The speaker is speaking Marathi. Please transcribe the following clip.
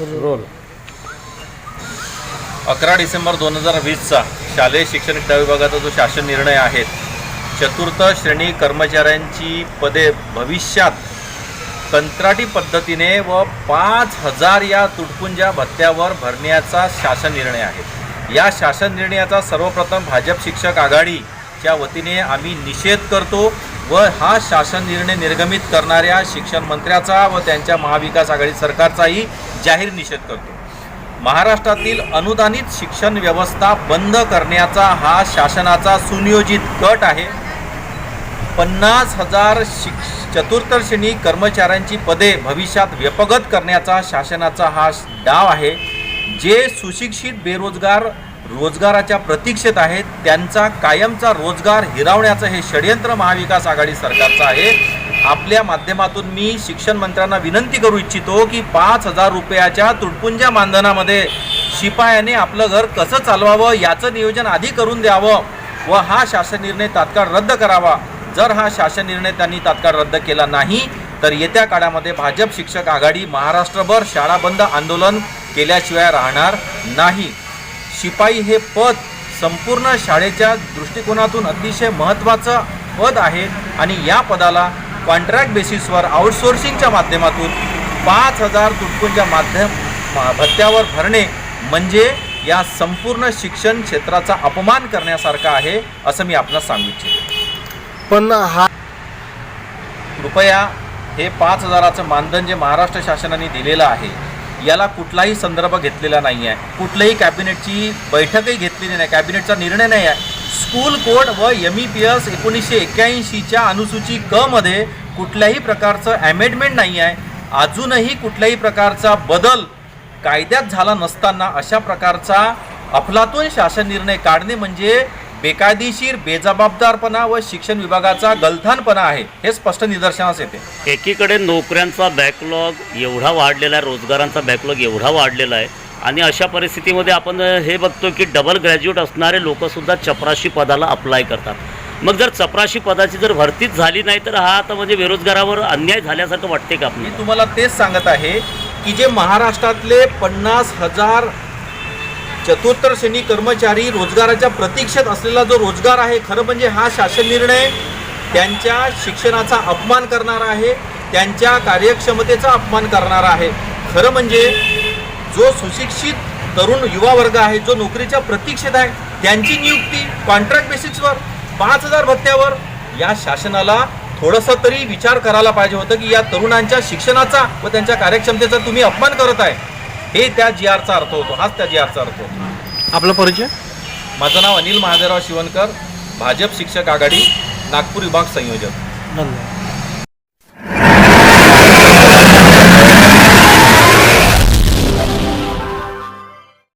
रोल अकरा डिसेंबर दोन हजार वीसचा शालेय शिक्षण क्रीडा विभागाचा जो शासन निर्णय आहे चतुर्थ श्रेणी कर्मचाऱ्यांची पदे भविष्यात कंत्राटी पद्धतीने व पाच हजार या तुटपुंजा भत्त्यावर भरण्याचा शासन निर्णय आहे. या शासन निर्णयाचा सर्वप्रथम भाजप शिक्षक आघाडीच्या वतीने आम्ही निषेध करतो. व हा शासन निर्णय निर्गमित करणाऱ्या शिक्षण मंत्र्याचा व त्यांच्या महाविकास आघाडी सरकारचाही जाहीर निषेध करतो. महाराष्ट्रातील अनुदानित शिक्षण व्यवस्था बंद करण्याचा हा शासनाचा सुनियोजित कट आहे. पन्नास हजार शिक्ष चतुर्थ श्रेणी कर्मचाऱ्यांची पदे भविष्यात व्यपगत करण्याचा शासनाचा हा डाव आहे. जे सुशिक्षित बेरोजगार रोजगाराच्या प्रतीक्षेत आहेत त्यांचा कायमचा रोजगार हिरावण्याचं हे षडयंत्र महाविकास आघाडी सरकारचं आहे. आपल्या माध्यमातून मी शिक्षण मंत्र्यांना विनंती करू इच्छितो की पाच हजार रुपयाच्या तुटपुंजा मानधनामध्ये शिपायाने आपलं घर कसं चालवावं याचं नियोजन आधी करून द्यावं व हा शासन निर्णय तात्काळ रद्द करावा. जर हा शासन निर्णय त्यांनी तात्काळ रद्द केला नाही तर येत्या काळामध्ये भाजप शिक्षक आघाडी महाराष्ट्रभर शाळा बंद आंदोलन केल्याशिवाय राहणार नाही. शिपाई हे पद संपूर्ण शाळेच्या दृष्टिकोनातून अतिशय महत्त्वाचं पद आहे आणि या पदाला कॉन्ट्रॅक्ट बेसिसवर आउटसोर्सिंगच्या माध्यमातून पाच हजार तुटपुंच्या माध्यम भत्त्यावर भरणे म्हणजे या संपूर्ण शिक्षण क्षेत्राचा अपमान करण्यासारखा आहे असं मी आपल्याला सांगू इच्छितो. पण हा कृपया हे पाच हजाराचं मानधन जे महाराष्ट्र शासनाने दिलेलं आहे याला कुठलाही संदर्भ घेतलेला नाही आहे. कुठल्याही कॅबिनेटची बैठकही घेतलेली नाही. कॅबिनेटचा निर्णय नाही आहे. स्कूल कोड व एम ई पी एस एकोणीसशे एक्क्याऐंशीच्या अनुसूची क मध्ये कुठल्याही प्रकारचं अमेंडमेंट नाही आहे. अजूनही कुठल्याही प्रकारचा बदल कायद्यात झाला नसताना अशा प्रकारचा अफलातून शासन निर्णय काढणे म्हणजे बेकायदेशीर बेजबाबदारपणा व शिक्षण विभागाचा गलथानपणा आहे हे स्पष्ट निदर्शनास येते. एकीकडे नोकऱ्यांचा बॅकलॉग एवढा वाढलेला आहे रोजगारांचा बॅकलॉग एवढा वाढलेला आहे आणि अशा परिस्थितीमध्ये आपण हे बघतो की डबल ग्रॅज्युएट असणारे लोकंसुद्धा चपराशी पदाला अप्लाय करतात. मग जर चपराशी पदाची जर भरतीच झाली नाही तर हा आता म्हणजे बेरोजगारावर अन्याय झाल्यासारखं वाटते का मी आपल्याला तुम्हाला तेच सांगत आहे की जे महाराष्ट्रातले पन्नास हजार चतुर्थ श्रेणी कर्मचारी रोजगाराच्या प्रतीक्षेत असलेला जो रोजगार आहे खरं म्हणजे हा शासन निर्णय त्यांच्या शिक्षणाचा अपमान करणारा आहे त्यांच्या कार्यक्षमतेचा अपमान करणारा आहे. खरं म्हणजे जो सुशिक्षित तरुण युवा वर्ग आहे जो नोकरीच्या प्रतीक्षेत आहे त्यांची नियुक्ती कॉन्ट्रॅक्ट बेसिसवर पाच हजार भत्त्यावर या शासनाला थोडंसं तरी विचार करायला पाहिजे होतं की या तरुणांच्या शिक्षणाचा व त्यांच्या कार्यक्षमतेचा तुम्ही अपमान करत आहे. हे त्या जी आरचा अर्थ होतो. हाच त्या जी आरचा अर्थ होतो. आपला परिचय? माझं नाव अनिल महादेवराव शिवणकर भाजप शिक्षक आघाडी नागपूर विभाग संयोजक. धन्यवाद.